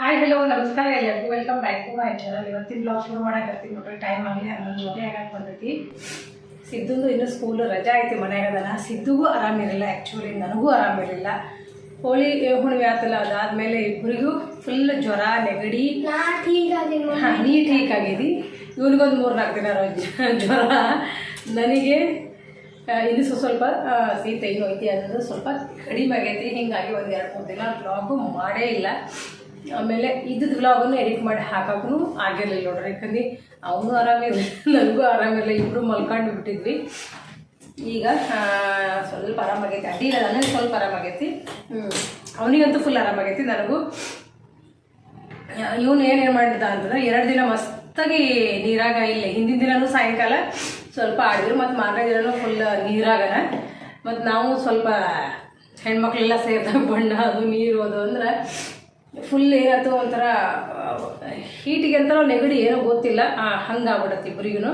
Hi hello ನಮಸ್ಕಾರ ಎಲ್ಲರಿಗೂ welcome back to my channel ಇವತ್ತಿನ ಬ್ಲಾಗ್ ಶುರು ಮಾಡಕತ್ತೀನಿ ನೋಡ್ರಿ ಟೈಮ್ ಆಗಲಿ ಹನ್ನೊಂದು ಗಂಟೆ ಆಗಕ್ಕೆ ಬಂದೈತಿ ಸಿದ್ದುಂದು ಇನ್ನೂ ಸ್ಕೂಲ್ ರಜಾ ಐತಿ ಮನ್ಯಾಗ ಅದನ. ಸಿದ್ದುಗೂ ಆರಾಮಿರಲಿಲ್ಲ ಆ್ಯಕ್ಚುಲಿ ನನಗೂ ಆರಾಮಿರಲಿಲ್ಲ ಹೋಳಿ ಹುಣ್ಣಿಮೆ ಆತಲ್ಲ ಅದಾದಮೇಲೆ ಇಬ್ಬರಿಗೂ ಫುಲ್ ಜ್ವರ ನೆಗಡಿ. ಹಾಂ ನೀ ಠೀಕ್ ಆಗಿದಿ ಇವನಿಗೊಂದು ಮೂರು ನಾಲ್ಕು ದಿನ ಜ್ವರ. ನನಗೆ ಇನ್ನು ಸ್ವಲ್ಪ ಸೀತೆ ಏನು ಐತಿ ಅನ್ನೋದು ಸ್ವಲ್ಪ ಕಡಿಮೆ ಆಗೈತಿ. ಹೀಗಾಗಿ ಒಂದು ಎರಡು, ಮೂರು ದಿನ ಬ್ಲಾಗು ಮಾಡೇ ಇಲ್ಲ. ಆಮೇಲೆ ಇದ್ದ ಬ್ಲಾಗನ್ನು ಎಡಿಟ್ ಮಾಡಿ ಹಾಕೋಕ್ಕೂ ಆಗಿರಲಿಲ್ಲ ನೋಡ್ರಿ. ಯಾಕಂದ್ರೆ ಅವನು ಆರಾಮಿರಲಿಲ್ಲ ನನಗೂ ಆರಾಮಿರಲಿಲ್ಲ ಇಬ್ಬರು ಮಲ್ಕೊಂಡು ಬಿಟ್ಟಿದ್ವಿ. ಈಗ ಸ್ವಲ್ಪ ಆರಾಮಾಗೈತಿ ಅಡ್ಡಿ ಇಲ್ಲ ನನಗೆ ಸ್ವಲ್ಪ ಆರಾಮಾಗೈತಿ ಅವನಿಗಂತೂ ಫುಲ್ ಆರಾಮಾಗೈತಿ ನನಗೂ. ಇವನು ಏನೇನು ಮಾಡಿದ ಅಂತಂದ್ರೆ, ಎರಡು ದಿನ ಮಸ್ತಾಗಿ ನೀರಾಗ, ಇಲ್ಲ ಹಿಂದಿನ ದಿನವೂ ಸಾಯಂಕಾಲ ಸ್ವಲ್ಪ ಆಡಿದ್ರು, ಮತ್ತು ಮಾರನೇ ಫುಲ್ ನೀರಾಗನ. ಮತ್ತು ನಾವು ಸ್ವಲ್ಪ ಹೆಣ್ಮಕ್ಳೆಲ್ಲ ಸೇರ್ತಾ ಬಣ್ಣ, ಅದು ನೀರು, ಅದು ಅಂದ್ರೆ ಫುಲ್ ಏನಾಯ್ತು ಒಂಥರ ಹೀಟಿಗೆ ಅಂತ ನೆಗಡಿ ಏನೋ ಗೊತ್ತಿಲ್ಲ. ಹಂಗಾಗ್ಬಿಡತ್ತೆ ಇಬ್ರಿಗೂ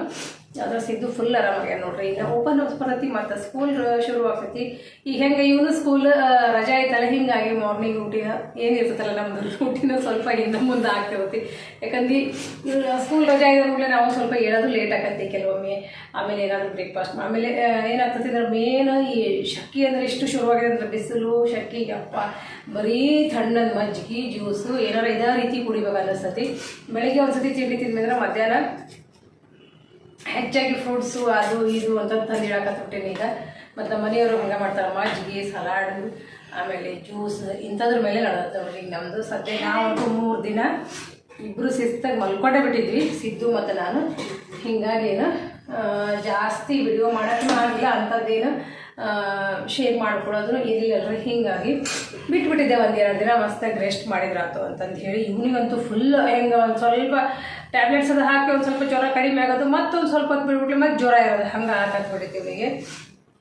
ಅದ್ರ ಸಿದ್ದು ಫುಲ್ ಆರಾಮಾಗ್ಯಾನ ನೋಡ್ರಿ. ಈಗ ಓಪನ್ ಹೌಸ್ ಬರತ್ತಿ ಮತ್ತು ಸ್ಕೂಲ್ ಶುರು ಆಗ್ತೈತಿ. ಈಗ ಹೆಂಗೆ ಇವನು ಸ್ಕೂಲ್ ರಜಾ ಐತಲ್ಲ, ಹಿಂಗಾಗಿ ಮಾರ್ನಿಂಗ್ ಊಟಿನ ಏನಿರ್ತೈತಲ್ಲ ನಮ್ಮದು ಊಟಿನ ಸ್ವಲ್ಪ ಹಿಂದೆ ಮುಂದೆ ಆಗ್ತಿರತ್ತಿ. ಯಾಕಂದ್ರೆ ಸ್ಕೂಲ್ ರಜಾ ಇದ್ದ ನಾವು ಸ್ವಲ್ಪ ಹೇಳೋದು ಲೇಟ್ ಆಗತ್ತೆ ಕೆಲವೊಮ್ಮೆ. ಆಮೇಲೆ ಏನಾದರೂ ಬ್ರೇಕ್ಫಾಸ್ಟ್ ಆಮೇಲೆ ಏನಾಗ್ತೈತಿ ಅಂದ್ರೆ ಮೇನ್ ಈ ಶಕ್ಕಿ ಅಂದರೆ ಎಷ್ಟು ಶುರುವಾಗಿದೆ ಅಂದ್ರೆ ಬಿಸಿಲು, ಶಕ್ಕಿ ಅಪ್ಪ ಬರೀ ತಣ್ಣದ ಮಜ್ಜಿಗೆ ಜ್ಯೂಸು ಏನಾರ ಇದೇ ರೀತಿ ಕುಡಿಬೇಕು ಅನ್ನಿಸ್ತತಿ. ಬೆಳಿಗ್ಗೆ ಒಂದ್ಸತಿ ತಿಂಡಿ ತಿಂದ್ಮೇಲೆ ಮಧ್ಯಾಹ್ನ ಹೆಚ್ಚಾಗಿ ಫ್ರೂಟ್ಸು ಅದು ಇದು ಅಂತ ತಂದು ಈಗ. ಮತ್ತು ಮನೆಯವರು ಹಂಗೆ ಮಾಡ್ತಾರೆ. ಮಜ್ಜಿಗೆ ಸಲಾಡು ಆಮೇಲೆ ಜ್ಯೂಸ್ ಇಂಥದ್ರ ಮೇಲೆ ನೋಡ್ರಿ ಈಗ ನಮ್ಮದು ಸದ್ಯ ನಾವು ಮೂರು ದಿನ ಇಬ್ಬರು ಸಿಸ್ತಾಗಿ ಮಲ್ಕೊಂಡೇ ಬಿಟ್ಟಿದ್ವಿ. ಸಿದ್ದು ಮತ್ತು ನಾನು. ಹಿಂಗಾಗಿ ಏನು ಜಾಸ್ತಿ ವಿಡಿಯೋ ಮಾಡೋಕ್ಕೂ ಆಗಿಲ್ಲ. ಅಂಥದ್ದೇನು ಶೇರ್ ಮಾಡ್ಕೊಳ್ಳೋದು ಇರಲಿಲ್ಲ ಹಿಂಗಾಗಿ ಬಿಟ್ಬಿಟ್ಟಿದ್ದೆ ಒಂದು ಎರಡು ದಿನ. ಮಸ್ತಾಗಿ ರೆಸ್ಟ್ ಮಾಡಿದ್ರಾತು ಅಂತಂದು ಹೇಳಿ. ಇವನಿಗಂತೂ ಫುಲ್ ಹೆಂಗೆ ಒಂದು ಸ್ವಲ್ಪ ಟ್ಯಾಬ್ಲೆಟ್ಸ್ ಅದು ಹಾಕಿ ಒಂದು ಸ್ವಲ್ಪ ಜ್ವರ ಕಡಿಮೆ ಆಗೋದು, ಮತ್ತೊಂದು ಸ್ವಲ್ಪ ಹೊತ್ತು ಬಿಟ್ಬಿಟ್ಲಿ ಮತ್ತೆ ಜ್ವರ ಇರೋದು. ಹಂಗೆ ಹಾಕಾಕ್ಬಿಟ್ಟಿತ್ತು ಇವನಿಗೆ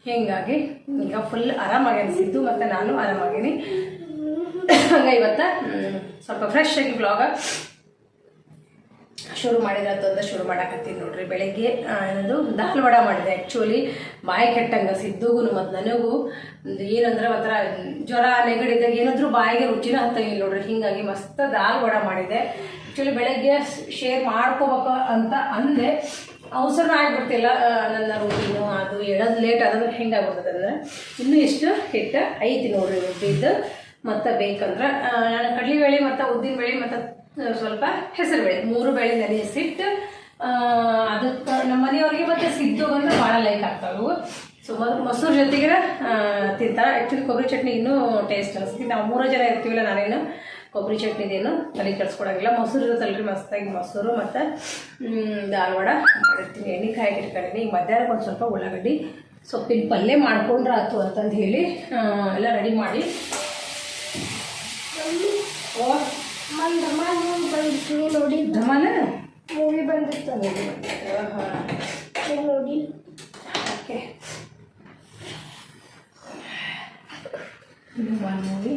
ಹೀಗಾಗಿ ಈಗ ಫುಲ್ ಆರಾಮಾಗಿ ಅನಿಸಿದ್ದು ಮತ್ತು ನಾನು ಆರಾಮಾಗೀನಿ. ಹಂಗೆ ಇವತ್ತು ಸ್ವಲ್ಪ ಫ್ರೆಶ್ ಆಗಿ ಬ್ಲಾಗ ಶುರು ಮಾಡಿದ್ರೆ ಅಂತ ಶುರು ಮಾಡಾಕತ್ತೀನಿ ನೋಡ್ರಿ. ಬೆಳಗ್ಗೆ ಏನದು, ದಾಲ್ ವಡ ಮಾಡಿದೆ ಆ್ಯಕ್ಚುಲಿ ಬಾಯಿ ಕೆಟ್ಟಂಗೆ ಸಿದ್ದುಗೂ ಮತ್ತು ನನಗೂ. ಏನಂದ್ರೆ ಒಂಥರ ಜ್ವರ ನೆಗಡಿದಾಗ ಏನಾದರೂ ಬಾಯಿಗೆ ರುಚಿನ ಹತ್ತಂಗಿಲ್ಲ ನೋಡ್ರಿ. ಹೀಗಾಗಿ ಮಸ್ತ್ ದಾಲ್ ವಡ ಮಾಡಿದೆ. ಆ್ಯಕ್ಚುಲಿ ಬೆಳಗ್ಗೆ ಶೇರ್ ಮಾಡ್ಕೋಬೇಕು ಅಂತ ಅಂದೆ. ಅವಸರ ಆಗಿಬಿಡ್ತಿಲ್ಲ ನನ್ನ ರುಟೀನು ಅದು ಹೇಳೋದು ಲೇಟ್ ಆದ್ರೆ ಹೆಂಗಾಗ್ಬಿಡ್ತದೆ ಅಂದ್ರೆ. ಇನ್ನೂ ಇಷ್ಟು ಹಿಟ್ಟು ಐತಿ ನೋಡ್ರಿ ರುಬ್ಬಿದ್ದು ಮತ್ತು ಬೇಕಂದ್ರೆ ನಾನು ನಾನು ಕಡಲೆಬೇಳೆ ಮತ್ತು ಉದ್ದಿನ ಬೇಳೆ ಮತ್ತು ಸ್ವಲ್ಪ ಹೆಸರು ಬೇಳೆ ಮೂರು ಬೇಳೆ ನೆನೆಸಿಟ್ಟು ಅದಕ್ಕೆ ನಮ್ಮ ಮನೆಯವ್ರಿಗೆ ಮತ್ತೆ ಸಿದ್ದು ಬಂದ್ರೆ ಭಾಳ ಲೈಕ್ ಆಗ್ತಾವೆ. ಸೊ ಮೊಸರು ಜೊತೆಗೆ ತಿಂತಾರೆ. ಆ್ಯಕ್ಚುಲಿ ಕೊಬ್ಬರಿ ಚಟ್ನಿ ಇನ್ನೂ ಟೇಸ್ಟ್ ಅನಿಸ್ತೀವಿ ನಾವು ಮೂರು ಜನ ಇರ್ತೀವಿಲ್ಲ, ನಾನೇನು ಕೊಬ್ಬರಿ ಚಟ್ನಿದೇನು ತಲೆ ಕೆಡ್ಸ್ಕೊಡಂಗಿಲ್ಲ. ಮೊಸರು ಇರುತ್ತಲ್ರಿ ಮಸ್ತಾಗಿ ಮೊಸರು ಮತ್ತು ಧಾರವಾಡ ಮಾಡಿರ್ತೀನಿ. ಎಣ್ಣೆ ಕಾಯಿ ಇಟ್ಕೊಂಡಿನಿ. ಈಗ ಮಧ್ಯಾಹ್ನಕ್ಕೆ ಒಂದು ಸ್ವಲ್ಪ ಉಳ್ಳಾಗಡ್ಡಿ, ಸೊಪ್ಪಿನ ಪಲ್ಯ ಮಾಡ್ಕೊಂಡ್ರೆ ಆಯ್ತು ಅಂತಂದು ಹೇಳಿ ಎಲ್ಲ ರೆಡಿ ಮಾಡಿ. ಓ ಬಂದಿತ್ತು ನೋಡಿ. ಮೂವಿ. ನೀವ್ ನೋಡಿ. ಓಕೆ. ಇದು movie.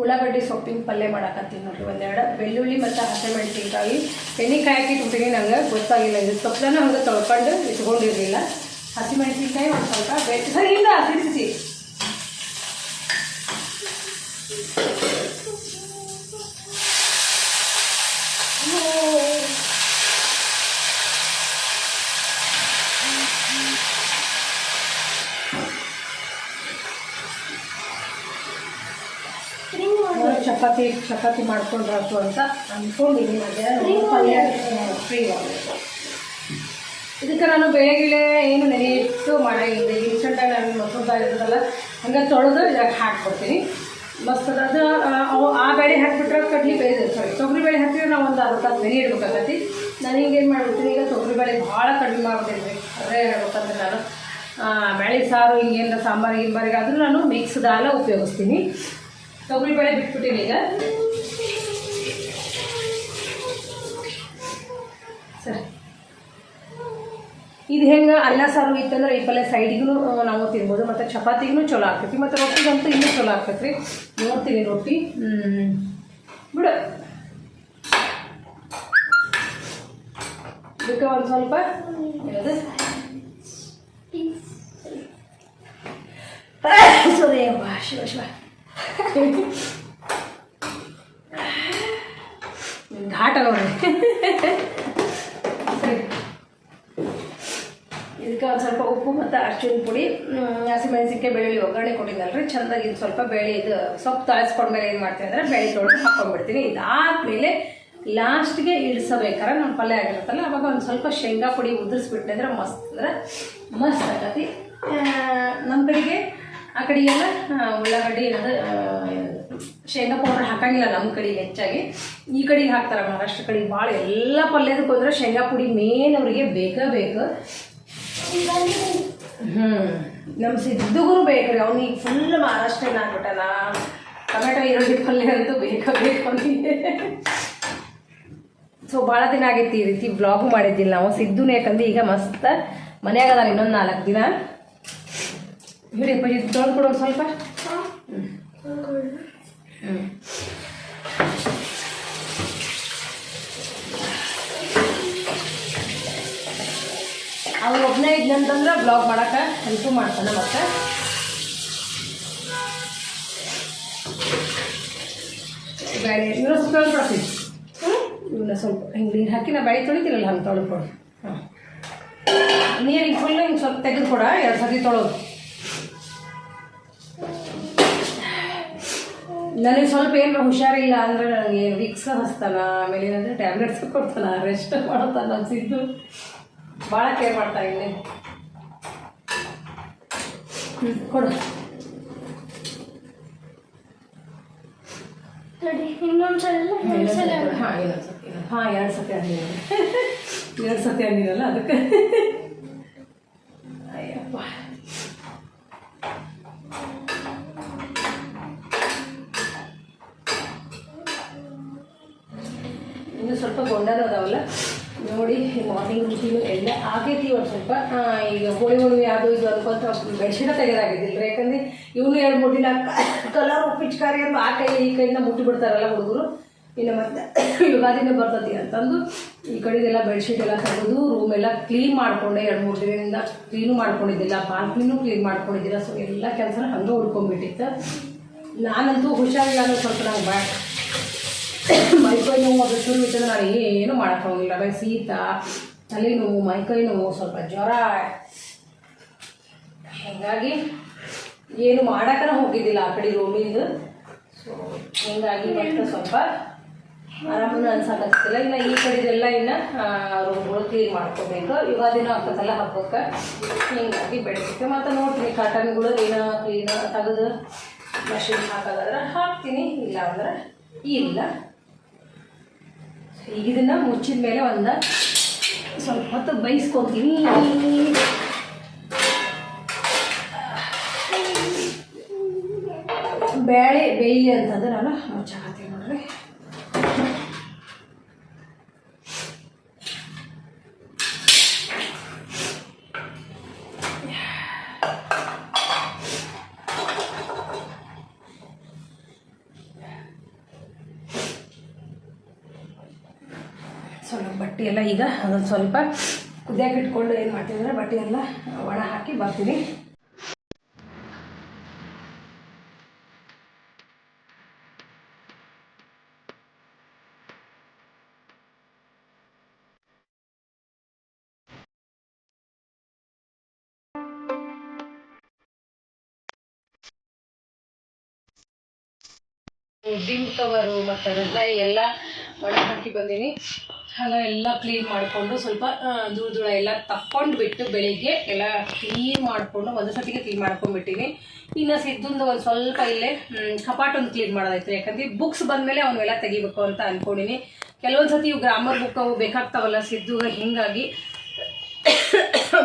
ಉಳ್ಳಾಗಡ್ಡಿ ಸೊಪ್ಪಿನ ಪಲ್ಯ ಮಾಡಕತ್ತೀನಿ ನೋಡ್ರಿ ಒಂದೆರಡು. ಬೆಳ್ಳುಳ್ಳಿ ಮತ್ತು ಹಸಿಮೆಣಸಿನ್ಕಾಯಿ ಎಣ್ಣೆಕಾಯಿ ಹಾಕಿ ಇಟ್ಬಿಟ್ಟಿನಿ ನಂಗೆ ಗೊತ್ತಾಗಿಲ್ಲ. ಇದು ಸೊಪ್ಪನ್ನ ಹಂಗೆ ತೊಳ್ಕೊಂಡು ಇಟ್ಕೊಂಡಿರಲಿಲ್ಲ. ಹಸಿಮೆಣಸಿನ್ಕಾಯಿ ಒಂದು ಸ್ವಲ್ಪ ಬೆ ಸರಿ ಇಲ್ಲ ಚಪಾತಿ ಚಪಾತಿ ಮಾಡ್ಕೊಂಡ್ರು ಅಂತ ಅಂದ್ಕೊಂಡಿದ್ದೀನಿ ಪಲ್ಯ ಫ್ರೀ ಆಗಬೇಕು ಇದಕ್ಕೆ ನಾನು ಬೇಳೆ ಗಿಳೆ ಏನು ನೆನೆಯಿಟ್ಟು ಇಟ್ಟು ಮಾಡಿದ್ದೆ ರೀಸೆಂಟಾಗಿ ನಾನು ಮೊಸರು ದಾಲ್ ಇರ್ತದಲ್ಲ ಹಂಗೆ ತೊಳೆದು ಇದಕ್ಕೆ ಹಾಕ್ಕೊಡ್ತೀನಿ. ಮಸ್ತ್ ಅದು ಆ, ಅವು ಆ ಬೇಳೆ ಹಾಕ್ಬಿಟ್ರೆ ಕಡ್ಲಿ ಬೇಳೆ ಸಾರಿ ತೊಗರಿ ಬೇಳೆ ಹಾಕಿದ್ರೆ ನಾವು ಒಂದು ಅರ್ಧ ತಾಸು ನೆನೆ ಇಡ್ಬೇಕಾಗತ್ತಿ. ನಾನು ಹಿಂಗೆ ಏನು ಮಾಡ್ಬಿಡ್ತೀನಿ ಈಗ ತೊಗರಿ ಬೇಳೆ ಭಾಳ ಕಡಿಮೆ ಮಾಡ್ತೀನಿ ರೀ ಅದೇ ಹೇಳ್ಬೇಕಂದ್ರೆ ನಾನು ಬೇಳೆ ಸಾರು ಹಿಂಗೇನಾರ ಸಾಂಬಾರು ಗಿಂಬಾರಿಗಾದರೂ ನಾನು ಮಿಕ್ಸ್ ದಾಲ ಉಪಯೋಗಿಸ್ತೀನಿ. ತೊಗರಿ ಬೇಳೆ ಬಿಟ್ಬಿಟ್ಟಿನಿ ಈಗ. ಸರಿ. ಇದು ಹೆಂಗೆ ಅನ್ನ ಸಾರು ಇತ್ತಂದ್ರೆ ಈ ಪಲ್ಯ ಸೈಡಿಗೂ ನಾವು ತಿನ್ಬೋದು, ಮತ್ತು ಚಪಾತಿಗೂ ಚಲೋ ಆಗ್ತೈತಿ, ಮತ್ತು ರೊಟ್ಟಿಗಂತೂ ಇನ್ನೂ ಚಲೋ ಆಗ್ತೈತಿ ರೀ ನೋಡ್ತೀನಿ ರೊಟ್ಟಿ. ಬಿಡು. ಇದಕ್ಕೆ ಒಂದು ಸ್ವಲ್ಪ ಸರಿ ಶಿವ ಶಿವ. ಘಾಟ ಸರಿ. ಇದಕ್ಕೆ ಒಂದು ಸ್ವಲ್ಪ ಉಪ್ಪು ಮತ್ತು ಅರ್ಚಿನ ಪುಡಿ ಹಸಿಮೆಣಸಿನ್ಕಾಯಿ ಬೆಳ್ಳುಳ್ಳಿ ಒಗ್ಗರಣೆ ಕೊಟ್ಟಿದ್ದಲ್ರಿ. ಚೆಂದಾಗಿ ಇದು ಸ್ವಲ್ಪ ಬೇಳೆ ಇದು ಸೊಪ್ಪು ತಾಳಿಸ್ಕೊಂಡ್ಮೇಲೆ ಏನು ಮಾಡ್ತೀನಿ ಅಂದರೆ ಬೇಳೆ ತೊಳೆದು ಹಾಕೊಂಡ್ಬಿಡ್ತೀನಿ. ಇದಾದಮೇಲೆ ಲಾಸ್ಟ್ಗೆ ಇಳಿಸಬೇಕಾರೆ ನಮ್ಮ ಪಲ್ಯ ಆಗಿರುತ್ತಲ್ಲ, ಅವಾಗ ಒಂದು ಸ್ವಲ್ಪ ಶೇಂಗಾ ಪುಡಿ ಉದುರಿಸ್ಬಿಟ್ಟೆ ಮಸ್ತ್ ಅಂದ್ರೆ ಮಸ್ತ್ ಆಗತ್ತೆ. ನಮ್ಮ ಕಡೆಗೆ ಆ ಕಡೆಗೆಲ್ಲ ಉಳ್ಳಾಗಡ್ಡಿ ಏನದು ಶೇಂಗಾ ಪೌಡರ್ ಹಾಕಂಗಿಲ್ಲ ನಮ್ಮ ಕಡೆಗೆ ಹೆಚ್ಚಾಗಿ. ಈ ಕಡೆಗೆ ಹಾಕ್ತಾರೆ ಮಹಾರಾಷ್ಟ್ರ ಕಡೆಗೆ ಭಾಳ ಎಲ್ಲ ಪಲ್ಯದಕ್ಕೆ ಹೋದ್ರೆ ಶೇಂಗಾ ಪುಡಿ ಮೇನ್ ಅವರಿಗೆ ಬೇಕೇ, ಬೇಕು. ಹ್ಞೂ ನಮ್ಮ ಬೇಕು ಬೇಕ್ರಿ, ಅವ್ನಿಗೆ ಫುಲ್ ಮಹಾರಾಷ್ಟ್ರ ಆಗ್ಬಿಟ್ಟಲ್ಲ ಟೊಮೆಟೊ ಈರುಳ್ಳಿ ಪಲ್ಯ ಅಂತೂ ಬೇಕೇ, ಬೇಕು ಅವನಿಗೆ. ಸೊ ಭಾಳ ದಿನ ಆಗೈತಿ ಈ ರೀತಿ ಬ್ಲಾಗ್ ಮಾಡಿದ್ದಿಲ್ಲ ನಾವು. ಸಿದ್ದುನೇ ಯಾಕಂದ್ರೆ ಈಗ ಮಸ್ತ್ ಮನೆಯಾಗದ ಇನ್ನೊಂದು ನಾಲ್ಕು ದಿನ. ಹಿಡಿಯಪ್ಪ ಇದು ತೊಳೆದು ಕೊಡೋದು ಸ್ವಲ್ಪ. ಹ್ಞೂ ಅವ್ನು ಒಬ್ಬನೇ ಇದ್ನಂತಂದ್ರೆ ಬ್ಲಾಗ್ ಮಾಡೋಕೆ ಹೆಲ್ಪ್ ಮಾಡ್ತಾನೆ ಮತ್ತೆ. ಬೇಳೆ ಇವನ್ನ ಸ್ವಲ್ಪ ತೊಳ್ಕೊಡ್ತೀನಿ ಇವನ್ನ ಸ್ವಲ್ಪ ಹಿಂಗೆ ನೀರು ಹಾಕಿ ನಾ ಬೇಳೆ ತೊಳಿತೀರಲ್ಲ ಹಂಗೆ ತೊಳ್ಕೊಡು ಹಾಂ. ನೀರಿಗೆ ಫುಲ್ ಹಿಂಗೆ ಸ್ವಲ್ಪ ತೆಗೆದು ಕೊಡ, ಎರಡು ಸತಿ ತೊಳೋದು. ನನಗೆ ಸ್ವಲ್ಪ ಏನು ಹುಷಾರಿಲ್ಲ ಅಂದ್ರೆ ನನಗೆ ವಿಕ್ಸ್ ಹಸ್ತಾನ ಆಮೇಲೆ ಏನಂದರೆ ಟ್ಯಾಬ್ಲೆಟ್ಸ್ ಕೊಡ್ತಾನ ರೆಸ್ಟ್ ಮಾಡ್ತಾನ ಅನ್ಸಿದ್ದು. ಭಾಳ ಕೇರ್ ಮಾಡ್ತಾ ಹ್ಞೂ ಕೊಡು. ಹಾಂ ಎರಡು ಸತಿ ಅಂದಿಲ್ಲ ಎರಡು ಸತಿ ಅಂದಿರಲ್ಲ ಅದಕ್ಕೆ ಅಯ್ಯಪ್ಪ ಇನ್ನು ಸ್ವಲ್ಪ ಅದಾವಲ್ಲ? ನೋಡಿ ಮಾರ್ನಿಂಗ್ ರುಟೀನು ಎಲ್ಲ ಆಗೈತಿ ಒಂದು ಸ್ವಲ್ಪ. ಈಗ ಹೋಳಿ ಹುಣ್ಣಿಮೆ ಯಾವುದು ಇದು ಅನ್ಕೊಂತ ಬೆಡ್ಶೀಟ ತೆಗೆದಾಗಿದ್ದಿಲ್ಲ ಯಾಕಂದ್ರೆ ಇವನು ಎರಡು ಮೂರು ದಿನ ಕಲರ್, ಪಿಚ್ಕಾರಿ ಅಂತ ಆ ಕೈ ಈ ಕೈಯಿಂದ ಮುಟ್ಟಿಬಿಡ್ತಾರಲ್ಲ ಹುಡುಗರು. ಇನ್ನು ಮತ್ತೆ ಯುಗಾದಿನೇ ಬರ್ತತಿ ಅಂತಂದು ಈ ಕಡೆದೆಲ್ಲ ಬೆಡ್ಶೀಟ್ ಎಲ್ಲ ತೆಗೆದು ರೂಮ್ ಎಲ್ಲ ಕ್ಲೀನ್ ಮಾಡ್ಕೊಂಡೆ. ಎರಡು ಮೂರು ದಿನದಿಂದ ಕ್ಲೀನು ಮಾಡ್ಕೊಂಡಿದ್ದಿಲ್ಲ ಬಾಲ್ಕನಿನೂ ಕ್ಲೀನ್ ಮಾಡ್ಕೊಂಡಿದ್ದಿಲ್ಲ. ಸೊ ಎಲ್ಲ ಕೆಲಸ ಹಂಗೆ ಉಳ್ಕೊಂಡ್ಬಿಟ್ಟಿತ್ತು ನಾನಂತೂ ಹುಷಾರಿಲ್ಲ ಅನ್ನೋ ಸ್ವಲ್ಪ ನಂಗೆ ಬಾ ಮೈಕೈ ನೋವು ಅದು ಶುರು ಇತ್ತಂದ್ರೆ ನಾನು ಏನು ಮಾಡೋಕ್ಕಾಗಿಲ್ಲ ಶೀತ ಶೀತ, ತಲೆನೋವು, ಮೈಕೈ ನೋವು, ಸ್ವಲ್ಪ ಜ್ವರ. ಹೀಗಾಗಿ ಏನು ಮಾಡೋಕ್ಕನ ಹೋಗಿದ್ದಿಲ್ಲ ಆ ಕಡೆ ರೂಮಿಂದು ಸೊ ಹೀಗಾಗಿ ಮತ್ತೆ ಸ್ವಲ್ಪ ಆರಾಮನ ಅನ್ಸಕತ್ತಿಲ್ಲ ಇನ್ನು ಈ ಕಡೆದೆಲ್ಲ ಇನ್ನು ರೂಮ್ಗಳು ಕ್ಲೀನ್ ಮಾಡ್ಕೋಬೇಕು. ಯುಗಾದಿನೂ ಆಗ್ತದಲ್ಲ ಹಬ್ಬಕ್ಕೆ. ಹೀಗಾಗಿ ಬೆಳಿಗ್ಗೆ ಮತ್ತು ನೋಡ್ತೀನಿ. ಕಾಟನ್ಗಳು ಏನೋ ಕ್ಲೀನ್ ತೆಗೆದು ಮಷಿನ್ ಹಾಕೋದಾದ್ರೆ ಹಾಕ್ತೀನಿ. ಇಲ್ಲ ಅಂದ್ರೆ ಇಲ್ಲ. ಇದನ್ನ ಮುಚ್ಚಿದ ಮೇಲೆ ಒಂದು ಸ್ವಲ್ಪ ಹೊತ್ತು ಬೈಸ್ಕೋತೀನಿ ಬೇಳೆ ಬೇಯಿ ಅಂತಂದ್ರೆ ನಾನು ಮುಚ್ಚಾಕತ್ತೀನಿ ನೋಡ್ರಿ ಸ್ವಲ್ಪ ಬಟ್ಟೆ ಎಲ್ಲ ಈಗ ಅದೊಂದು ಸ್ವಲ್ಪ ಕುದಿಯೋಕೆ ಇಟ್ಕೊಂಡು ಏನು ಮಾಡ್ತೀವಿ ಅಂದರೆ ಬಟ್ಟೆ ಎಲ್ಲ ಒಣ ಹಾಕಿ ಬರ್ತೀನಿ ಡಿಮ್ ಕವರು ಮತ್ತು ಅದೆಲ್ಲ ಎಲ್ಲ ಒಣ ಹಾಕಿ ಬಂದೀನಿ. ಹಾಗ ಎಲ್ಲ ಕ್ಲೀನ್ ಮಾಡಿಕೊಂಡು ಸ್ವಲ್ಪ ದೂರ ಧೂಳ ಎಲ್ಲ ತಕ್ಕೊಂಡು ಬಿಟ್ಟು ಬೆಳಿಗ್ಗೆ ಎಲ್ಲ ಕ್ಲೀನ್ ಮಾಡಿಕೊಂಡು ಒಂದು ಸತಿಗೆ ಕ್ಲೀನ್ ಮಾಡ್ಕೊಂಡ್ಬಿಟ್ಟಿನಿ. ಇನ್ನು ಸಿದ್ದಂದು ಒಂದು ಸ್ವಲ್ಪ ಇಲ್ಲೇ ಕಪಾಟೊಂದು ಕ್ಲೀನ್ ಮಾಡೋದಾಯ್ತು. ಯಾಕಂದ್ರೆ ಬುಕ್ಸ್ ಬಂದಮೇಲೆ ಅವನ್ನೆಲ್ಲ ತೆಗಿಬೇಕು ಅಂತ ಅಂದ್ಕೊಂಡಿನಿ ಕೆಲವೊಂದು ಸತಿ ಇವು ಗ್ರಾಮರ್ ಬುಕ್ ಅವು ಬೇಕಾಗ್ತಾವಲ್ಲ ಸಿದ್ದು ಹಿಂಗಾಗಿ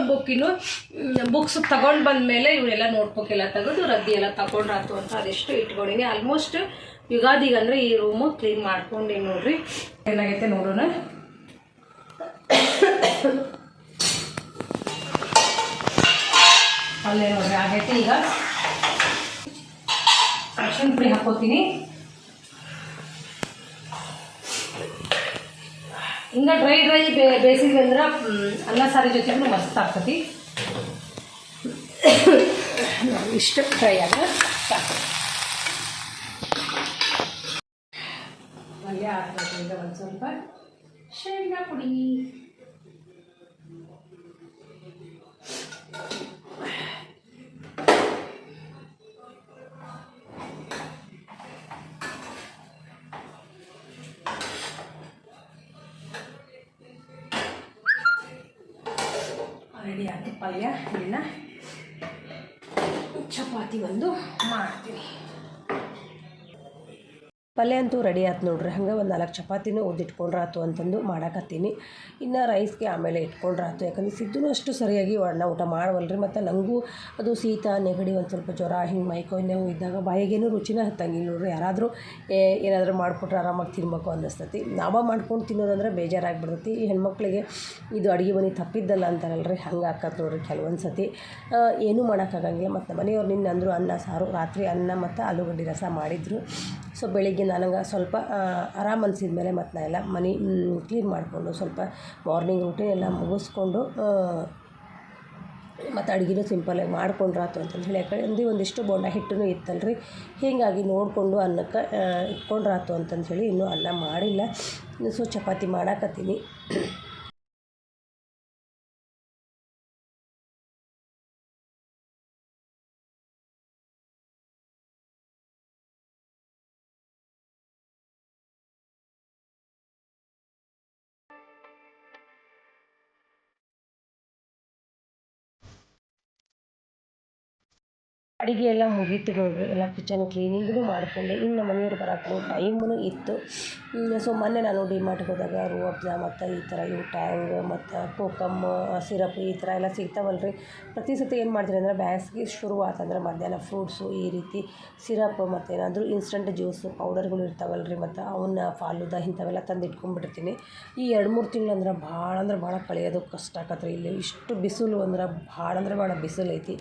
ಬುಕ್ಕಿನ್ನು ಬುಕ್ಸ್ ತಗೊಂಡು ಬಂದಮೇಲೆ ಇವರೆಲ್ಲ ನೋಟ್ಬುಕ್ ಎಲ್ಲ ತೆಗೆದು ರದ್ದಿ ಎಲ್ಲ ತಗೊಂಡ್ರಾತು ಅಂತ ಅದೆಷ್ಟು ಇಟ್ಕೊಂಡಿನಿ. ಆಲ್ಮೋಸ್ಟ್ ಯುಗಾದಿಗೆ ಅಂದರೆ ಈ ರೂಮು ಕ್ಲೀನ್ ಮಾಡ್ಕೊಂಡು ನೋಡ್ರಿ. ಏನಾಗೈತೆ ನೋಡೋಣ. ಅಲ್ಲೇ ನೋಡ್ರಿ, ಆಗೈತೆ ಈಗ. ಅರ್ಶನ್ ಪುಡಿ ಹಾಕೋತೀನಿ. ಹಿಂಗೆ ಡ್ರೈ ಡ್ರೈ ಬೇ ಬೇಯಿಸಿದ್ವಿ ಅಂದ್ರೆ ಅನ್ನ, ಸಾರಿ ಜೊತೆಗೂ ಮಸ್ತ್ ಆಗ್ತತಿ. ಇಷ್ಟು ಫ್ರೈ ಆಗ ಸಾಕು ಪಲ್ಯ ಹಾಕ್ಬೇಕು ಒಂದು ಸ್ವಲ್ಪ ಶೇಂಗಾ ಪುಡಿ ರೆಡಿ ಆಯಿತು ಪಲ್ಯ ಇನ್ನು ಚಪಾತಿ ಒಂದು ಮಾಡ್ತೀನಿ. ಪಲ್ಯ ಅಂತೂ ರೆಡಿ ಆಯ್ತು ನೋಡ್ರಿ. ಹಂಗೆ ಒಂದು ನಾಲ್ಕು ಚಪಾತಿನೂ ಉದ್ದಿಟ್ಕೊಂಡ್ರಾತು ಅಂತಂದು ಮಾಡಾಕತ್ತೀನಿ. ಇನ್ನು ರೈಸ್ಗೆ ಆಮೇಲೆ ಇಟ್ಕೊಂಡ್ರಾತು. ಯಾಕಂದ್ರೆ ಸಿದ್ದೂ ಅಷ್ಟು ಸರಿಯಾಗಿ ಅಣ್ಣ ಊಟ ಮಾಡವಲ್ರಿ. ಮತ್ತು ನನಗೂ ಅದು ಶೀತ, ನೆಗಡಿ ಒಂದು ಸ್ವಲ್ಪ ಜ್ವರ, ಹಿಂಗೆ ಮೈಕೈ ನೋವು ಇದ್ದಾಗ ಬಾಯಿಗೇನು ರುಚಿನ ಹತ್ತಂಗಿಲ್ಲ ನೋಡ್ರಿ. ಯಾರಾದರೂ ಏನಾದರೂ ಮಾಡಿಕೊಟ್ರೆ ಆರಾಮಾಗಿ ತಿನ್ಬೇಕು ಅನ್ನಿಸ್ತತಿ. ನಾವ ಮಾಡ್ಕೊಂಡು ತಿನ್ನೋದಂದ್ರೆ ಬೇಜಾರಾಗ್ಬಿಡ್ತೈತಿ. ಈ ಹೆಣ್ಮಕ್ಳಿಗೆ ಇದು ಅಡುಗೆ ಮನೆ ತಪ್ಪಿದ್ದಲ್ಲ ಅಂತಾರಲ್ರಿ. ಹಂಗೆ ಆಕತ್ ನೋಡ್ರಿ ಕೆಲವೊಂದು ಸತಿ ಏನೂ ಮಾಡೋಕ್ಕಾಗಂಗಿಲ್ಲ. ಮತ್ತು ಮನೆಯವ್ರು ನಿನ್ನೆ ಅಂದರು ಅನ್ನ, ಸಾರು, ರಾತ್ರಿ ಅನ್ನ ಮತ್ತು ಆಲೂಗಡ್ಡೆ ರಸ ಮಾಡಿದರು. ಸೊ ಬೆಳಿಗ್ಗೆ ನನಗೆ ಸ್ವಲ್ಪ ಆರಾಮ ಅನ್ಸಿದ ಮೇಲೆ ಮತ್ತು ನಾ ಎಲ್ಲ ಮನೆ ಕ್ಲೀನ್ ಮಾಡಿಕೊಂಡು ಸ್ವಲ್ಪ ಮಾರ್ನಿಂಗ್ ರೂಟೀನ್ ಎಲ್ಲ ಮುಗಿಸ್ಕೊಂಡು ಮತ್ತು ಅಡುಗೆನೂ ಸಿಂಪಲಾಗಿ ಮಾಡ್ಕೊಂಡ್ರಾತು ಅಂತಂದು ಹೇಳಿ. ಒಂದೇ ಒಂದಿಷ್ಟು ಬೋಂಡ ಹಿಟ್ಟು ಇತ್ತಲ್ರಿ. ಹೀಗಾಗಿ ನೋಡಿಕೊಂಡು ಅನ್ನಕ್ಕೆ ಇಟ್ಕೊಂಡ್ರಾತು ಅಂತಂದು ಹೇಳಿ ಇನ್ನೂ ಅನ್ನ ಮಾಡಿಲ್ಲ. ಸೊ ಚಪಾತಿ ಮಾಡಾಕತ್ತೀನಿ. ಅಡುಗೆ ಎಲ್ಲ ಮುಗೀತು ನೋಡಿರಿ. ಎಲ್ಲ ಕಿಚನ್ ಕ್ಲೀನಿಂಗ್ನೂ ಮಾಡಿಕೊಂಡೆ. ಇನ್ನು ನಮ್ಮ ಮನೆಯವ್ರು ಬರೋಕ್ಕೂ ಟೈಮೂ ಇತ್ತು. ಸೊ ಮೊನ್ನೆ ನಾನು ಡಿಮಾರ್ಟ್ಗೆ ಹೋದಾಗ ರೂಹ್ ಮತ್ತು ಈ ಥರ ಇವು ಟ್ಯಾಂಗ್ ಮತ್ತು ಕೋಕಮ್ ಸಿರಪ್ ಈ ಥರ ಎಲ್ಲ ಸಿಗ್ತಾವಲ್ಲ ರೀ ಪ್ರತಿ ಸತಿ ಏನು ಮಾಡ್ತೀನಿ ಅಂದರೆ ಬ್ಯಾಸ್ಗೆ ಶುರು ಆತಂದ್ರೆ ಮಧ್ಯಾಹ್ನ ಫ್ರೂಟ್ಸು ಈ ರೀತಿ ಸಿರಪ್ ಮತ್ತು ಏನಾದರೂ ಇನ್ಸ್ಟಂಟ್ ಜ್ಯೂಸು ಪೌಡರ್ಗಳು ಇರ್ತಾವಲ್ರಿ ಮತ್ತು ಅವನ್ನ ಫಾಲುದ ಇಂಥವೆಲ್ಲ ತಂದು ಇಟ್ಕೊಂಡ್ಬಿಟ್ಟಿರ್ತೀನಿ ಈ ಎರಡು ಮೂರು ತಿಂಗಳು ಅಂದ್ರೆ ಭಾಳ ಅಂದ್ರೆ ಭಾಳ ಕಳೆಯೋದು ಕಷ್ಟ ಆಕತ್ರಿ ಇಲ್ಲಿ ಇಷ್ಟು ಬಿಸಿಲು ಅಂದ್ರೆ ಭಾಳ ಅಂದ್ರೆ ಭಾಳ ಬಿಸಿಲು ಐತಿ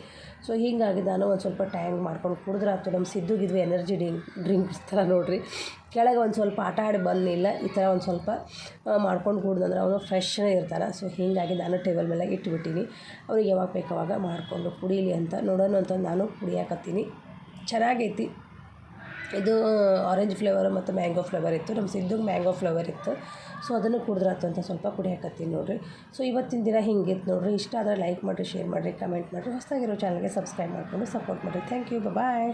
ಸೊ ಹೀಗಾಗಿ ನಾನು ಒಂದು ಸ್ವಲ್ಪ ಟ್ಯಾಂಗ್ ಮಾಡ್ಕೊಂಡು ಕುಡಿದ್ರೆ ಆಯ್ತು ನಮ್ಮ ಸಿದ್ದುಗಿದ್ವು ಎನರ್ಜಿ ಡ್ರಿಂಕ್ ಡ್ರಿಂಕ್ಸ್ ಥರ ನೋಡಿರಿ. ಕೆಳಗೆ ಒಂದು ಸ್ವಲ್ಪ ಆಟ ಆಡಿ ಬಂದಿಲ್ಲ. ಈ ಥರ ಒಂದು ಸ್ವಲ್ಪ ಮಾಡ್ಕೊಂಡು ಕುಡ್ದಂದ್ರೆ ಅವನು ಫ್ರೆಶ್ನೇ ಇರ್ತಾನೆ. ಸೊ ಹೀಗಾಗಿ ನಾನು ಟೇಬಲ್ ಮೇಲೆ ಇಟ್ಬಿಟ್ಟಿನಿ. ಅವ್ರಿಗೆ ಯಾವಾಗ ಬೇಕು ಅವಾಗ ಮಾಡಿಕೊಂಡು ಕುಡೀಲಿ ಅಂತ ನೋಡೋಣ ಅಂತ ನಾನು ಕುಡಿಯಾಕತ್ತೀನಿ. ಚೆನ್ನಾಗೈತಿ. ಇದು ಆರೆಂಜ್ ಫ್ಲೇವರ್ ಮತ್ತು ಮ್ಯಾಂಗೋ ಫ್ಲೇವರ್ ಇತ್ತು. ನಮ್ಮ ಸಿದ್ದುಗೆ ಮ್ಯಾಂಗೋ ಫ್ಲೇವರ್ ಇತ್ತು. ಸೊ ಅದನ್ನು ಕುಡಿದ್ರಾತು ಅಂತ ಸ್ವಲ್ಪ ಕುಡಿಯಾಕತ್ತೀನಿ ನೋಡಿರಿ. ಸೊ ಇವತ್ತಿನ ದಿನ ಹಿಂಗಿತ್ತು ನೋಡಿರಿ. ಇಷ್ಟ ಆದರೆ ಲೈಕ್ ಮಾಡಿರಿ ಶೇರ್ ಮಾಡಿರಿ ಕಮೆಂಟ್ ಮಾಡಿರಿ. ಹೊಸದಾಗಿರೋ ಚಾನಲ್ಗೆ ಸಬ್ಸ್ಕ್ರೈಬ್ ಮಾಡಿಕೊಂಡು ಸಪೋರ್ಟ್ ಮಾಡಿರಿ. Thank you bye